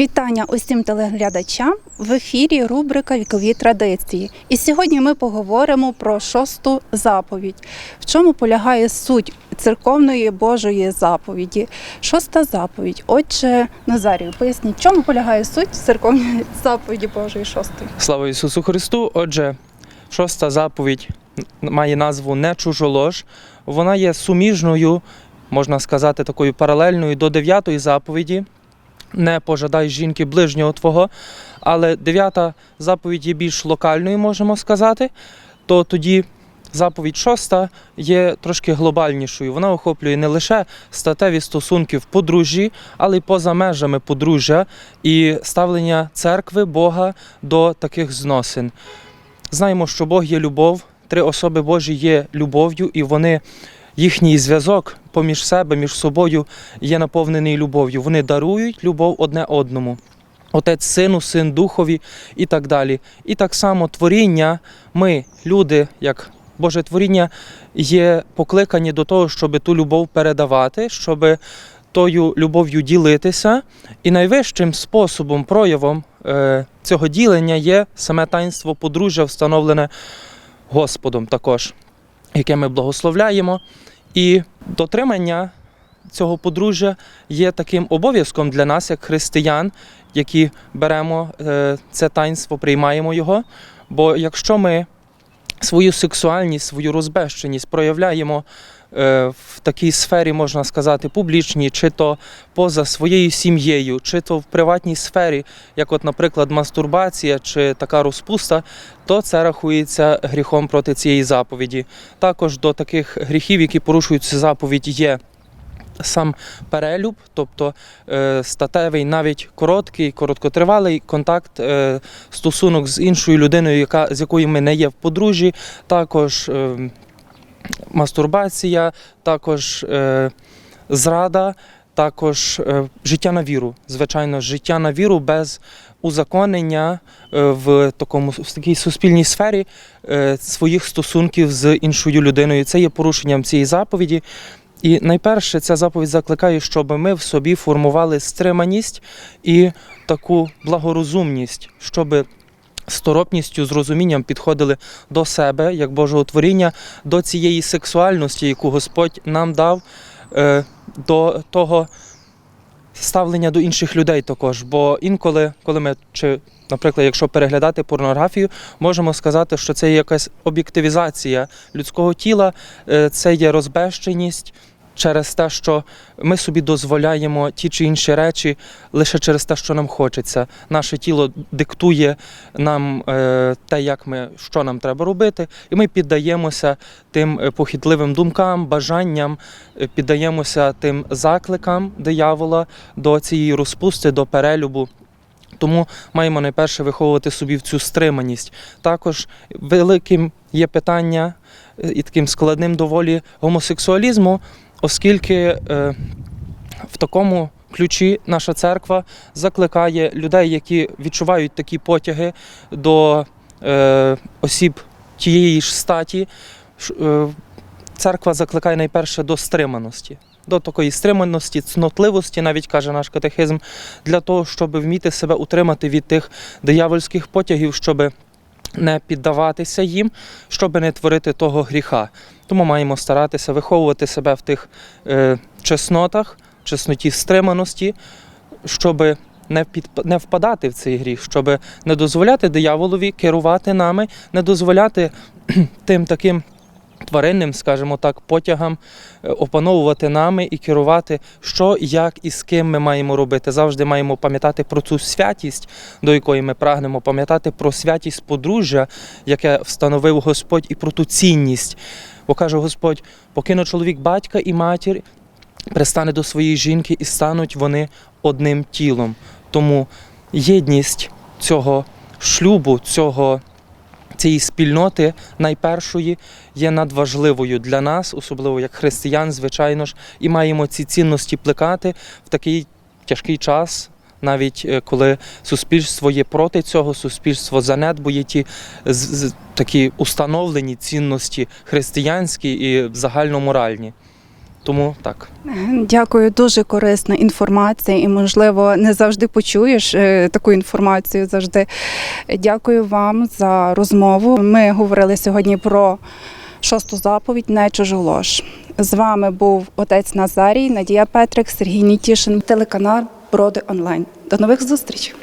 Вітання усім телеглядачам в ефірі рубрика Вікові традиції. І сьогодні ми поговоримо про шосту заповідь. В чому полягає суть церковної Божої заповіді? Шоста заповідь. Отже, Назарію, поясніть, в чому полягає суть церковної заповіді Божої шостої? Слава Ісусу Христу! Отже, шоста заповідь має назву Не чужолож. Вона є суміжною, можна сказати, такою паралельною до дев'ятої заповіді. Не пожадай жінки ближнього твого. Але дев'ята заповідь є більш локальною, можемо сказати. То тоді заповідь шоста є трошки глобальнішою. Вона охоплює не лише статеві стосунки в подружжі, але й поза межами подружжя і ставлення церкви Бога до таких зносин. Знаємо, що Бог є любов, три особи Божі є любов'ю, і вони, їхній зв'язок поміж себе, між собою є наповнений любов'ю. Вони дарують любов одне одному. Отець сину, син духові і так далі. І так само творіння, ми, люди, як Боже творіння, є покликані до того, щоб ту любов передавати, щоб тою любов'ю ділитися. І найвищим способом, проявом е, цього ділення є саме таїнство подружжя, встановлене Господом також, яке ми благословляємо. І дотримання цього подружжя є таким обов'язком для нас, як християн, які беремо е, це таїнство, приймаємо його. Бо якщо ми свою сексуальність, свою розбещеність проявляємо в такій сфері, можна сказати, публічній, чи то поза своєю сім'єю, чи то в приватній сфері, як, от, наприклад, мастурбація чи така розпуста, то це рахується гріхом проти цієї заповіді. Також до таких гріхів, які порушують цю заповідь, є. Сам перелюб, тобто е, статевий, навіть короткий, короткотривалий контакт, е, стосунок з іншою людиною, яка, з якою ми не є в подружжі, також е, мастурбація, також е, зрада, також е, життя на віру. Звичайно, життя на віру без узаконення е, в такому в такій суспільній сфері е, своїх стосунків з іншою людиною. Це є порушенням цієї заповіді. І найперше ця заповідь закликає, щоб ми в собі формували стриманість і таку благорозумність, щоб з торопністю, з розумінням підходили до себе, як Божого творіння, до цієї сексуальності, яку Господь нам дав, е, до того ставлення до інших людей також. Бо інколи, коли ми чи, наприклад, якщо переглядати порнографію, можемо сказати, що це є якась об'єктивізація людського тіла, е, це є розбещеність. Через те, що ми собі дозволяємо ті чи інші речі лише через те, що нам хочеться. Наше тіло диктує нам е, те, як ми що нам треба робити, і ми піддаємося тим е, похитливим думкам, бажанням, е, піддаємося тим закликам диявола до цієї розпусти, до перелюбу. Тому маємо найперше виховувати собі в цю стриманість. Також великим є питання і таким складним доволі гомосексуалізму, оскільки е, в такому ключі наша церква закликає людей, які відчувають такі потяги до е, осіб тієї ж статі. е, Церква закликає найперше до стриманості, до такої стриманості, цнотливості, навіть каже наш катехизм, для того, щоб вміти себе утримати від тих диявольських потягів, щоб не піддаватися їм, щоб не творити того гріха. Тому маємо старатися виховувати себе в тих е, чеснотах, чесноті стриманості, щоб не, під, не впадати в цей гріх, щоб не дозволяти дияволові керувати нами, не дозволяти тим таким тваринним, скажімо так, потягам е, опановувати нами і керувати, що, як і з ким ми маємо робити. Завжди маємо пам'ятати про цю святість, до якої ми прагнемо, пам'ятати про святість подружжя, яке встановив Господь, і про ту цінність. Бо каже Господь: покине чоловік батька і матір, пристане до своєї жінки, і стануть вони одним тілом. Тому єдність цього шлюбу, цього цієї спільноти найпершої є надважливою для нас, особливо як християн, звичайно ж, і маємо ці цінності плекати в такий тяжкий час. Навіть е, коли суспільство є проти цього, суспільство занедбує ті з- такі установлені цінності християнські і загальноморальні. Тому так. Дякую, дуже корисна інформація, і можливо не завжди почуєш е, таку інформацію. Завжди дякую вам за розмову. Ми говорили сьогодні про шосту заповідь не чужолож. З вами був отець Назарій, Надія Петрик, Сергій Нітішин, телеканал Броди онлайн. До нових зустрічей.